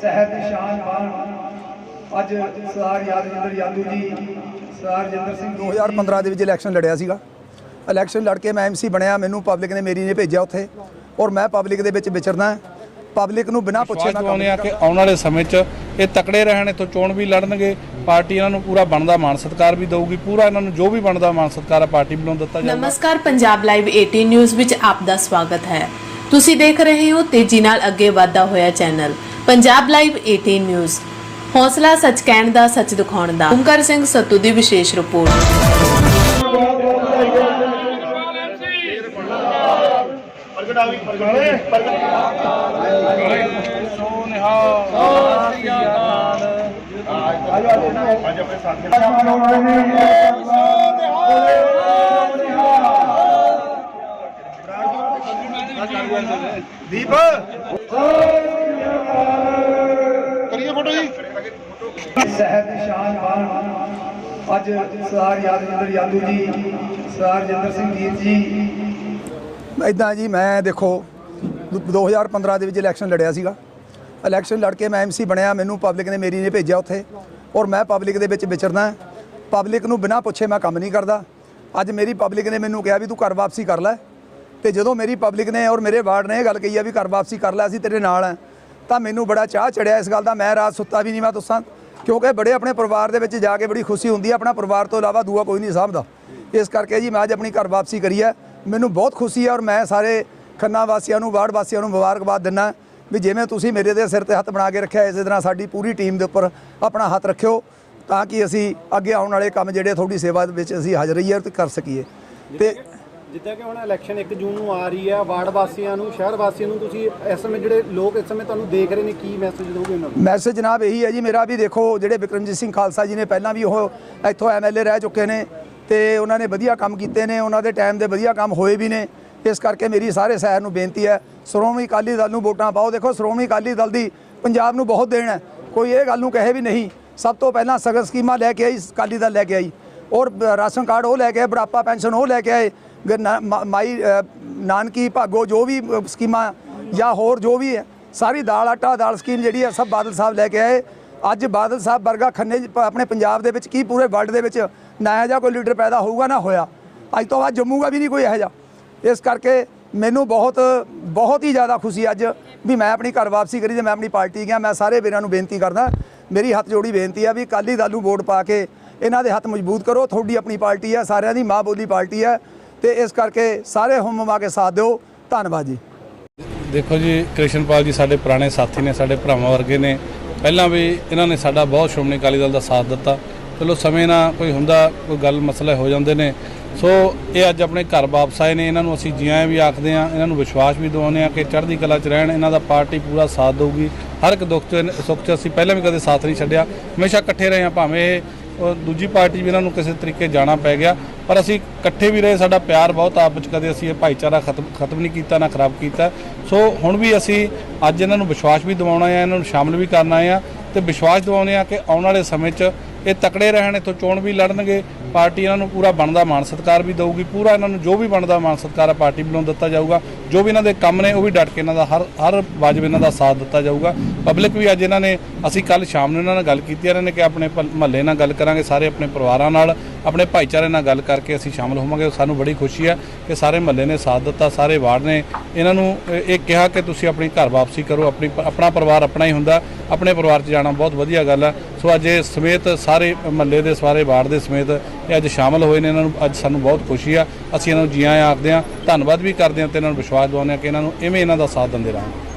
ਸਹਿਤ ਸ਼ਾਨ ਅੱਜ ਸਰਦਾਰ ਯਾਦਵਿੰਦਰ ਯਾਦੂ ਜੀ, ਸਰਦਾਰ ਜਿੰਦਰ ਸਿੰਘ 2015 ਦੇ ਵਿੱਚ ਇਲੈਕਸ਼ਨ ਲੜਿਆ ਸੀਗਾ। ਇਲੈਕਸ਼ਨ ਲੜ ਕੇ ਮੈਂ ਐਮਸੀ ਬਣਿਆ। ਮੈਨੂੰ ਪਬਲਿਕ ਨੇ ਮੇਰੀ ਨੇ ਭੇਜਿਆ ਉੱਥੇ। ਔਰ ਮੈਂ ਪਬਲਿਕ ਦੇ ਵਿੱਚ ਵਿਚਰਨਾ ਪਬਲਿਕ ਨੂੰ ਬਿਨਾਂ ਪੁੱਛੇ ਮੈਂ ਕੰਮ ਆ ਕਿ ਆਉਣ ਵਾਲੇ ਸਮੇਂ 'ਚ ਇਹ ਤਕੜੇ ਰਹਿਣ ਇੱਥੋਂ ਚੋਣ ਵੀ ਲੜਨਗੇ ਪਾਰਟੀ ਇਹਨਾਂ ਨੂੰ ਪੂਰਾ ਬਣਦਾ ਮਾਨ ਸਤਿਕਾਰ ਵੀ ਦਊਗੀ ਪੂਰਾ ਇਹਨਾਂ ਨੂੰ ਜੋ ਵੀ ਬਣਦਾ ਮਾਨ ਸਤਿਕਾਰ ਆ ਪਾਰਟੀ ਵੱਲੋਂ ਦਿੱਤਾ ਜਾਊਗਾ। ਨਮਸਕਾਰ ਪੰਜਾਬ ਲਾਈਵ 18 ਨਿਊਜ਼ ਵਿੱਚ ਆਪ ਦਾ ਸਵਾਗਤ ਹੈ। ਤੁਸੀਂ ਦੇਖ ਰਹੇ ਹੋ ਤੇਜ਼ੀ ਨਾਲ ਅੱਗੇ ਵਧਦਾ ਹੋਇਆ ਚੈਨਲ ਪੰਜਾਬ ਲਾਈਵ 18 ਨਿਊਜ਼ ਹੌਸਲਾ ਸੱਚ ਕਹਿਣ ਦਾ ਸੱਚ ਦਿਖਾਉਣ ਦਾ। ਓਮਕਾਰ ਸਿੰਘ ਸੱਤੂ ਦੀ ਵਿਸ਼ੇਸ਼ ਰਿਪੋਰਟ। ਸੋ ਦੀਪ ਕਰੀਏ ਫੋਟੋ ਜੀ ਸਹਿਤ ਸ਼ਾਨ ਬਾਣ ਅੱਜ ਸਰਦਾਰ ਯਾਦਵਿੰਦਰ ਯਾਦੂ ਜੀ ਸਰਦਾਰ ਜਿੰਦਰ ਸਿੰਘ ਜੀਤ ਜੀ ਇਦਾਂ ਜੀ ਮੈਂ ਦੇਖੋ ਦ- 2015 ਦੇ ਵਿੱਚ ਇਲੈਕਸ਼ਨ ਲੜਿਆ ਸੀਗਾ ਇਲੈਕਸ਼ਨ ਲੜ ਕੇ ਮੈਂ ਐਮਸੀ ਬਣਿਆ ਮੈਨੂੰ ਪਬਲਿਕ ਨੇ ਮੇਰੀ ਨੇ ਭੇਜਿਆ ਉੱਥੇ ਔਰ ਮੈਂ ਪਬਲਿਕ ਦੇ ਵਿੱਚ ਵਿਚਰਦਾ ਪਬਲਿਕ ਨੂੰ ਬਿਨਾਂ ਪੁੱਛੇ ਮੈਂ ਕੰਮ ਨਹੀਂ ਕਰਦਾ। ਅੱਜ ਮੇਰੀ ਪਬਲਿਕ ਨੇ ਮੈਨੂੰ ਕਿਹਾ ਵੀ ਤੂੰ ਘਰ ਵਾਪਸੀ ਕਰ ਲੈ। ਤੇ ਜਦੋਂ ਮੇਰੀ ਪਬਲਿਕ ਨੇ ਔਰ ਮੇਰੇ ਵਾਰਡ ਨੇ ਇਹ ਗੱਲ ਕਹੀ ਆ ਵੀ ਘਰ ਵਾਪਸੀ ਕਰ ਲੈ, ਅਸੀਂ ਤੇਰੇ ਨਾਲ ਆ ਤਾਂ ਮੈਨੂੰ ਬੜਾ ਚਾਹ ਚੜਿਆ ਇਸ ਗੱਲ ਦਾ। ਮੈਂ ਰਾਤ ਸੁੱਤਾ ਵੀ ਨਹੀਂ ਮੈਂ ਦੱਸਾਂ ਕਿਉਂਕਿ ਬੜੇ ਆਪਣੇ ਪਰਿਵਾਰ ਦੇ ਵਿੱਚ ਜਾ ਕੇ ਬੜੀ ਖੁਸ਼ੀ ਹੁੰਦੀ ਹੈ ਆਪਣਾ ਪਰਿਵਾਰ ਤੋਂ ਇਲਾਵਾ ਦੂਆ ਕੋਈ ਨਹੀਂ ਸਾਂਭਦਾ। ਇਸ ਕਰਕੇ ਜੀ ਮੈਂ ਅੱਜ ਆਪਣੀ ਘਰ ਵਾਪਸੀ ਕਰੀ ਹੈ ਮੈਨੂੰ ਬਹੁਤ ਖੁਸ਼ੀ ਹੈ ਔਰ ਮੈਂ ਸਾਰੇ ਖੰਨਾ ਵਾਸੀਆਂ ਨੂੰ, ਵਾਰਡ ਵਾਸੀਆਂ ਨੂੰ ਮੁਬਾਰਕਬਾਦ ਦਿੰਦਾ। ਵੀ ਜਿਵੇਂ ਤੁਸੀਂ ਮੇਰੇ ਦੇ ਸਿਰ ਤੇ ਹੱਥ ਬਣਾ ਕੇ ਰੱਖਿਆ ਇਸੇ ਤਰ੍ਹਾਂ ਸਾਡੀ ਪੂਰੀ ਟੀਮ ਦੇ ਉੱਪਰ ਆਪਣਾ ਹੱਥ ਰੱਖਿਓ ਤਾਂ ਕਿ ਅਸੀਂ ਅੱਗੇ ਆਉਣ ਵਾਲੇ ਕੰਮ ਜਿਹੜੇ ਤੁਹਾਡੀ ਸੇਵਾ ਦੇ ਵਿੱਚ ਅਸੀਂ ਹਾਜ਼ਰ ਰਹੀਏ ਤੇ ਕਰ ਸਕੀਏ। ਤੇ ਜਿੱਦਾਂ ਕਿ ਹੁਣ ਇਲੈਕਸ਼ਨ 1 ਜੂਨ ਨੂੰ ਆ ਰਹੀ ਹੈ ਵਾਰਡ ਵਾਸੀਆਂ ਨੂੰ ਸ਼ਹਿਰ ਵਾਸੀਆਂ ਨੂੰ ਤੁਸੀਂ ਇਸ ਸਮੇਂ ਜਿਹੜੇ ਲੋਕ ਇਸ ਸਮੇਂ ਤੁਹਾਨੂੰ ਦੇਖ ਰਹੇ ਨੇ ਕੀ ਮੈਸੇਜ ਦੋਗੇ ਉਹਨਾਂ ਨੂੰ? ਮੈਸੇਜ ਜਨਾਬ ਇਹੀ ਹੈ ਜੀ ਮੇਰਾ ਵੀ ਦੇਖੋ ਜਿਹੜੇ ਵਿਕਰਮਜੀਤ ਸਿੰਘ ਖਾਲਸਾ ਜੀ ਨੇ ਪਹਿਲਾਂ ਵੀ ਉਹ ਇੱਥੋਂ ਐਮਐਲਏ ਰਹਿ ਚੁੱਕੇ ਨੇ ਤੇ ਉਹਨਾਂ ਨੇ ਵਧੀਆ ਕੰਮ ਕੀਤੇ ਨੇ ਉਹਨਾਂ ਦੇ ਟਾਈਮ ਦੇ ਵਧੀਆ ਕੰਮ ਹੋਏ ਵੀ ਨੇ। ਇਸ ਕਰਕੇ ਮੇਰੀ ਸਾਰੇ ਸ਼ਹਿਰ ਨੂੰ ਬੇਨਤੀ ਹੈ, ਸ਼੍ਰੋਮਣੀ ਅਕਾਲੀ ਦਲ ਨੂੰ ਵੋਟਾਂ ਪਾਓ। ਦੇਖੋ, ਸ਼੍ਰੋਮਣੀ ਅਕਾਲੀ ਦਲ ਦੀ ਪੰਜਾਬ ਨੂੰ ਬਹੁਤ ਦੇਣ ਹੈ। ਕੋਈ ਇਹ ਗੱਲ ਨੂੰ ਕਹੇ ਵੀ ਨਹੀਂ, ਸਭ ਤੋਂ ਪਹਿਲਾਂ ਸਗਨ ਸਕੀਮਾਂ ਲੈ ਕੇ ਆਈ, ਅਕਾਲੀ ਦਲ ਲੈ ਕੇ ਆਈ। ਔਰ ਰਾਸ਼ਨ ਕਾਰਡ ਉਹ ਲੈ ਕੇ ਆਏ, ਬੁਢਾਪਾ ਪੈਨਸ਼ਨ ਉਹ ਲੈ ਕੇ ਆਏ। ਗ- ਮਾਈ ਨਾਨਕੀ, ਭਾਗੋ, ਜੋ ਵੀ ਸਕੀਮਾਂ ਜਾਂ ਹੋਰ ਜੋ ਵੀ ਹੈ, ਸਾਰੀ ਦਾਲ ਆਟਾ, ਦਾਲ ਸਕੀਮ ਜਿਹੜੀ ਹੈ, ਸਭ ਬਾਦਲ ਸਾਹਿਬ ਲੈ ਕੇ ਆਏ। ਅੱਜ ਬਾਦਲ ਸਾਹਿਬ ਵਰਗਾ ਖੰਨੇ ਆਪਣੇ ਪੰਜਾਬ ਦੇ ਵਿੱਚ ਕੀ ਪੂਰੇ ਵਰਲਡ ਦੇ ਵਿੱਚ ਨਾ ਇਹੋ ਜਿਹਾ ਕੋਈ ਲੀਡਰ ਪੈਦਾ ਹੋਊਗਾ, ਨਾ ਹੋਇਆ। ਅੱਜ ਤੋਂ ਬਾਅਦ ਜੰਮੂਗਾ ਵੀ ਨਹੀਂ ਕੋਈ ਇਹੋ ਜਿਹਾ। ਇਸ ਕਰਕੇ ਮੈਨੂੰ ਬਹੁਤ ਬਹੁਤ ਹੀ ਜ਼ਿਆਦਾ ਖੁਸ਼ੀ ਅੱਜ ਵੀ ਮੈਂ ਆਪਣੀ ਘਰ ਵਾਪਸੀ ਕਰੀ ਤੇ ਮੈਂ ਆਪਣੀ ਪਾਰਟੀ ਗਿਆ। ਮੈਂ ਸਾਰੇ ਵੀਰਾਂ ਨੂੰ ਬੇਨਤੀ ਕਰਦਾ, ਮੇਰੀ ਹੱਥ ਜੋੜੀ ਬੇਨਤੀ ਆ ਵੀ ਅਕਾਲੀ ਦਲ ਨੂੰ ਵੋਟ ਪਾ ਕੇ ਇਹਨਾਂ ਦੇ ਹੱਥ ਮਜ਼ਬੂਤ ਕਰੋ। ਤੁਹਾਡੀ ਆਪਣੀ ਪਾਰਟੀ ਹੈ ਸਾਰਿਆਂ ਦੀ ਮਾਂ ਬੋਲੀ ਪਾਰਟੀ ਹੈ ਤੇ ਇਸ ਕਰਕੇ ਸਾਰੇ ਹੁਮਮਾ ਕੇ ਸਾਥ ਦਿਓ। ਧੰਨਵਾਦ ਜੀ। ਦੇਖੋ ਜੀ, ਕ੍ਰਿਸ਼ਨਪਾਲ ਜੀ ਸਾਡੇ ਪੁਰਾਣੇ ਸਾਥੀ ਨੇ, ਸਾਡੇ ਭਰਾਵਾਂ ਵਰਗੇ ਨੇ। ਪਹਿਲਾਂ ਵੀ ਇਹਨਾਂ ਨੇ ਸਾਡਾ ਬਹੁਤ ਸ਼੍ਰੋਮਣੀ ਅਕਾਲੀ ਦਲ ਦਾ ਸਾਥ ਦਿੱਤਾ। ਚਲੋ ਸਮੇਂ ਨਾਲ ਕੋਈ ਹੁੰਦਾ, ਕੋਈ ਗੱਲ ਮਸਲੇ ਹੋ ਜਾਂਦੇ ਨੇ। ਸੋ ਇਹ ਅੱਜ ਆਪਣੇ ਘਰ ਵਾਪਸ ਆਏ ਨੇ, ਇਹਨਾਂ ਨੂੰ ਅਸੀਂ ਜੀਆਂ ਵੀ ਆਖਦੇ ਆ ਇਹਨਾਂ ਨੂੰ ਵਿਸ਼ਵਾਸ ਵੀ ਦਿਵਾਉਂਦੇ ਆ ਕਿ ਚੜ੍ਹਦੀ ਕਲਾ 'ਚ ਰਹਿਣ, ਇਹਨਾਂ ਦਾ ਪਾਰਟੀ ਪੂਰਾ ਸਾਥ ਦੇਊਗੀ। ਹਰ ਇੱਕ ਦੁੱਖ 'ਚ, ਸੁੱਖ 'ਚ ਅਸੀਂ ਪਹਿਲਾਂ ਵੀ ਕਦੇ ਸਾਥ ਨਹੀਂ ਛੱਡਿਆ। ਹਮੇਸ਼ਾ ਇਕੱਠੇ ਰਹੇ ਆ ਭਾਵੇਂ ਇਹ ਦੂਜੀ ਪਾਰਟੀ ਵੀ ਇਹਨਾਂ ਨੂੰ ਕਿਸੇ ਤਰੀਕੇ ਜਾਣਾ ਪੈ ਗਿਆ, ਪਰ ਅਸੀਂ ਇਕੱਠੇ ਵੀ ਰਹੇ, ਸਾਡਾ ਪਿਆਰ ਬਹੁਤ ਆਪਸ 'ਚ ਕਦੇ ਅਸੀਂ ਇਹ ਭਾਈਚਾਰਾ ਖਤਮ ਖਤਮ ਨਹੀਂ ਕੀਤਾ, ਨਾ ਖਰਾਬ ਕੀਤਾ। ਸੋ ਹੁਣ ਵੀ ਅਸੀਂ ਅੱਜ ਇਹਨਾਂ ਨੂੰ ਵਿਸ਼ਵਾਸ ਵੀ ਦਿਵਾਉਣਾ ਆ ਇਹਨਾਂ ਨੂੰ ਸ਼ਾਮਲ ਵੀ ਕਰਨਾ ਹੈ ਤੇ ਵਿਸ਼ਵਾਸ ਦਿਵਾਉਂਦੇ ਆ ਕਿ ਆਉਣ ਵਾਲੇ ਸਮੇਂ 'ਚ ਇਹ ਤਕੜੇ ਰਹਿਣ, ਇੱਥੋਂ ਚੋਣ ਵੀ ਲੜਨਗੇ ਪਾਰਟੀ ਇਹਨਾਂ ਨੂੰ ਪੂਰਾ ਬਣਦਾ ਮਾਨ ਸਤਿਕਾਰ ਵੀ ਦੇਊਗੀ, ਪੂਰਾ ਇਹਨਾਂ ਨੂੰ ਜੋ ਵੀ ਬਣਦਾ ਮਾਨ ਸਤਿਕਾਰ ਆ, ਪਾਰਟੀ ਵੱਲੋਂ ਦਿੱਤਾ ਜਾਊਗਾ। ਜੋ ਵੀ ਇਹਨਾਂ ਦੇ ਕੰਮ ਨੇ, ਉਹ ਵੀ ਡਟ ਕੇ ਇਹਨਾਂ ਦਾ ਹਰ ਹਰ ਵਾਜਬ ਇਹਨਾਂ ਦਾ ਸਾਥ ਦਿੱਤਾ ਜਾਊਗਾ। ਪਬਲਿਕ ਵੀ ਅੱਜ ਇਹਨਾਂ ਨੇ, ਅਸੀਂ ਕੱਲ ਸ਼ਾਮ ਨੂੰ ਇਹਨਾਂ ਨਾਲ ਗੱਲ ਕੀਤੀ, ਇਹਨਾਂ ਨੇ ਕਿ ਆਪਣੇ ਮਹੱਲੇ ਨਾਲ ਗੱਲ ਕਰਾਂਗੇ, ਸਾਰੇ ਆਪਣੇ ਪਰਿਵਾਰਾਂ ਨਾਲ, ਆਪਣੇ ਭਾਈਚਾਰੇ ਨਾਲ ਗੱਲ ਕਰਕੇ ਅਸੀਂ ਸ਼ਾਮਲ ਹੋਵਾਂਗੇ। ਸਾਨੂੰ ਬੜੀ ਖੁਸ਼ੀ ਹੈ ਕਿ ਸਾਰੇ ਮਹੱਲੇ ਨੇ ਸਾਥ ਦਿੱਤਾ, ਸਾਰੇ ਵਾਰਡ ਨੇ ਇਹਨਾਂ ਨੂੰ ਇਹ ਕਿਹਾ ਕਿ ਤੁਸੀਂ ਆਪਣੀ ਘਰ ਵਾਪਸੀ ਕਰੋ, ਆਪਣੀ ਆਪਣਾ ਪਰਿਵਾਰ ਆਪਣਾ ਹੀ ਹੁੰਦਾ, ਆਪਣੇ ਪਰਿਵਾਰ 'ਚ ਜਾਣਾ ਬਹੁਤ ਵਧੀਆ ਗੱਲ ਹੈ ਸੋ ਅੱਜ ਇਹ ਸਮੇਤ ਸਾਰੇ ਮਹੱਲੇ ਦੇ, ਸਾਰੇ ਵਾਰਡ ਦੇ ਸਮੇਤ ਇਹ ਅੱਜ ਸ਼ਾਮਲ ਹੋਏ ਨੇ, ਇਹਨਾਂ ਨੂੰ ਅੱਜ ਸਾਨੂੰ ਬਹੁਤ ਖੁਸ਼ੀ ਆ। ਅਸੀਂ ਇਹਨਾਂ ਨੂੰ ਜੀ ਆਇਆਂ ਆਖਦੇ ਹਾਂ। ਧੰਨਵਾਦ ਵੀ ਕਰਦੇ ਹਾਂ ਤੇ ਇਹਨਾਂ ਨੂੰ ਵਿਸ਼ਵਾਸ ਦਵਾਉਂਦੇ ਹਾਂ ਕਿ ਇਹਨਾਂ ਨੂੰ ਇਵੇਂ ਇਹਨਾਂ ਦਾ ਸਾਥ ਦਿੰਦੇ ਰਹਾਂਗੇ।